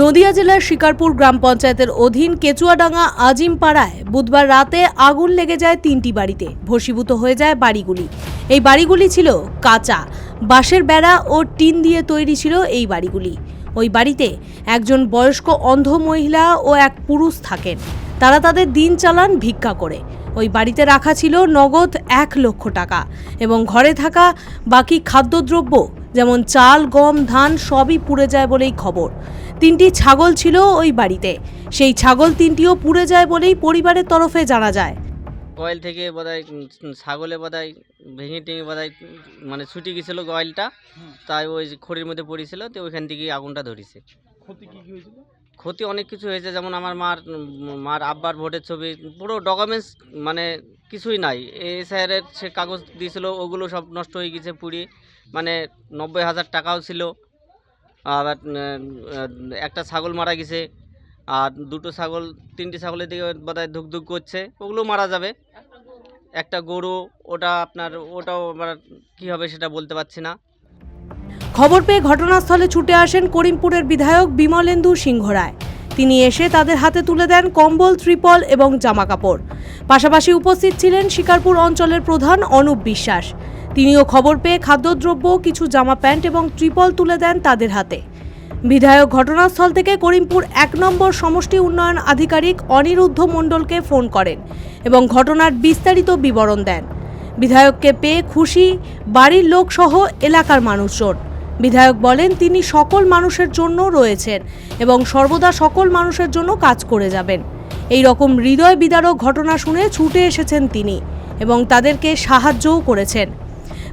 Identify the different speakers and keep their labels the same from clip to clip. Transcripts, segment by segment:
Speaker 1: নদিয়া জেলার শিকারপুর গ্রাম পঞ্চায়েতের অধীন কেচুয়াডাঙ্গা আজিমপাড়ায় বুধবার রাতে আগুন লেগে যায় তিনটি বাড়িতে। ভস্মীভূত হয়ে যায় বাড়িগুলি। এই বাড়িগুলি ছিল কাঁচা। বাঁশের বেড়া ও টিন দিয়ে তৈরি ছিল এই বাড়িগুলি। ওই বাড়িতে একজন বয়স্ক অন্ধ মহিলা ও এক পুরুষ থাকেন। তারা তাদের দিন চালান ভিক্ষা করে। ওই বাড়িতে রাখা ছিল নগদ এক লক্ষ টাকা এবং ঘরে থাকা বাকি খাদ্যদ্রব্য, যেমন চাল, গম, ধান, সবই পুড়ে যায় বলেই খবর। তিনটি ছাগল ছিল ওই বাড়িতে। সেই ছাগল তিনটিও পুড়ে যায় বলেই পরিবারের তরফে জানা যায়।
Speaker 2: গয়েল থেকে বোধহয় ছাগলে বোধহয় ভেঙে টেঙে বোধহয় মানে ছুটি গেছিল গয়েলটা তাই ওই যে খড়ির মধ্যে পড়েছিল তো ওইখান থেকে আগুনটা ধরেছে।
Speaker 3: ক্ষতি কি কি হয়েছিল?
Speaker 2: ক্ষতি অনেক কিছু হয়েছে যেমন আমার মার মার আব্বার ভোটের ছবি পুরো ডকুমেন্টস মানে কিছুই নাই। স্যারের সে কাগজ দিয়েছিল ওগুলো সব নষ্ট হয়ে গেছে পুড়িয়ে মানে নব্বই হাজার টাকাও ছিল। আবার একটা ছাগল মারা গেছে, আর দুটো ছাগল, তিনটি ছাগলের দিকে বোধহয় ধুক ধুক করছে, ওগুলো মারা যাবে। একটা গরু, ওটা আপনার, ওটাও আবার কী হবে সেটা বলতে পারছি না।
Speaker 1: খবর পেয়ে ঘটনাস্থলে ছুটে আসেন করিমপুরের বিধায়ক বিমলেন্দু সিংহ রায় তিনি এসে তাদের হাতে তুলে দেন কম্বল, ত্রিপল এবং জামাকাপড়। পাশাপাশি উপস্থিত ছিলেন শিকারপুর অঞ্চলের প্রধান অনুপ বিশ্বাস। তিনিও খবর পেয়ে খাদ্যদ্রব্য, কিছু জামা প্যান্ট এবং ত্রিপল তুলে দেন তাদের হাতে। বিধায়ক ঘটনাস্থল থেকে করিমপুর এক নম্বর সমষ্টি উন্নয়ন আধিকারিক অনিরুদ্ধ মণ্ডলকে ফোন করেন এবং ঘটনার বিস্তারিত বিবরণ দেন। বিধায়ককে পেয়ে খুশি বাড়ির লোক সহ এলাকার মানুষজন। বিধায়ক বলেন, তিনি সকল মানুষের জন্য রয়েছেন এবং সর্বদা সকল মানুষের জন্য কাজ করে যাবেন। এই রকম হৃদয় বিদারক ঘটনা শুনে ছুটে এসেছেন তিনি এবং তাদেরকে সাহায্যও করেছেন।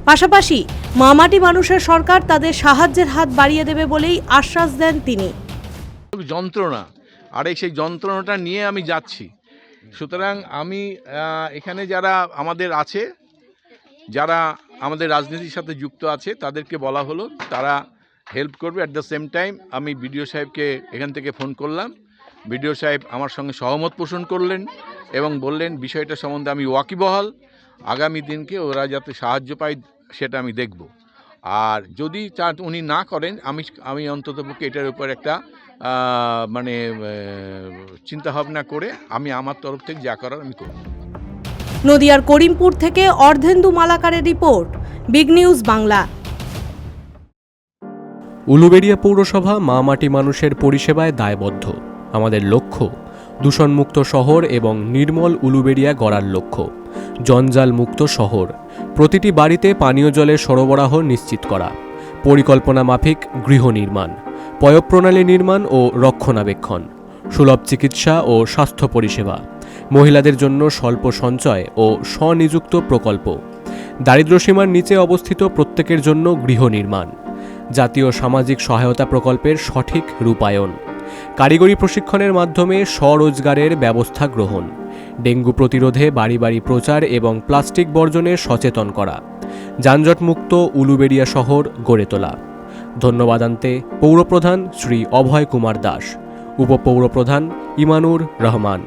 Speaker 1: পাশাপাশি মামাটি মানুষের সরকার তাদের সাহায্যের হাত বাড়িয়ে দেবে বলেই আশ্বাস দেন তিনি।
Speaker 3: যন্ত্রণা। আর সেই যন্ত্রণাটা নিয়ে আমি যাচ্ছি। সুতরাং আমি এখানে যারা আমাদের আছে, যারা আমাদের রাজনীতির সাথে যুক্ত আছে, তাদেরকে বলা হলো, তারা হেল্প করবে। অ্যাট দ্য সেম টাইম আমি বিডিও সাহেবকে এখান থেকে ফোন করলাম। বিডিও সাহেব আমার সঙ্গে সহমত পোষণ করলেন এবং বললেন, বিষয়টা সম্বন্ধে আমি ওয়াকিবহাল। আগামী দিনকে ওরা যাতে সাহায্য পায় সেটা আমি দেখব। আর যদি চা উনি না করেন আমি আমি অন্ততপক্ষে এটার উপর একটা মানে চিন্তা ভাবনা করে আমি আমার তরফ থেকে যা করার আমি করব।
Speaker 1: নদিয়ার করিমপুর থেকে Ardhendu মালাকারের report big news Bangla.
Speaker 4: Uluberia পৌরসভা মা মাটি মানুষের পরিষেবায় দায়বদ্ধ। আমাদের লক্ষ্য দূষণমুক্ত শহর এবং নির্মল উলুবেড়িয়া গড়ার লক্ষ্য। জঞ্জাল মুক্ত শহর। প্রতিটি বাড়িতে পানীয় জলের সরবরাহ নিশ্চিত করা। পরিকল্পনা মাফিক গৃহ নির্মাণ, পয়ঃপ্রণালী নির্মাণ ও রক্ষণাবেক্ষণ, সুলভ চিকিৎসা ও স্বাস্থ্য পরিষেবা, মহিলাদের জন্য স্বল্প সঞ্চয় ও স্বনিযুক্ত প্রকল্প দারিদ্র্যসীমার নিচে অবস্থিত প্রত্যেকের জন্য গৃহ নির্মাণ, জাতীয় সামাজিক সহায়তা প্রকল্পের সঠিক রূপায়ণ, কারিগরি প্রশিক্ষণের মাধ্যমে স্বরোজগারের ব্যবস্থা গ্রহণ। ডেঙ্গু প্রতিরোধে বাড়ি বাড়ি প্রচার এবং প্লাস্টিক বর্জনে সচেতন করা। যানজটমুক্ত উলুবেড়িয়া শহর গড়ে তোলা। ধন্যবাদান্তে পৌরপ্রধান শ্রী অভয় কুমার দাস। উপপৌরপ্রধান ইমানুর রহমান।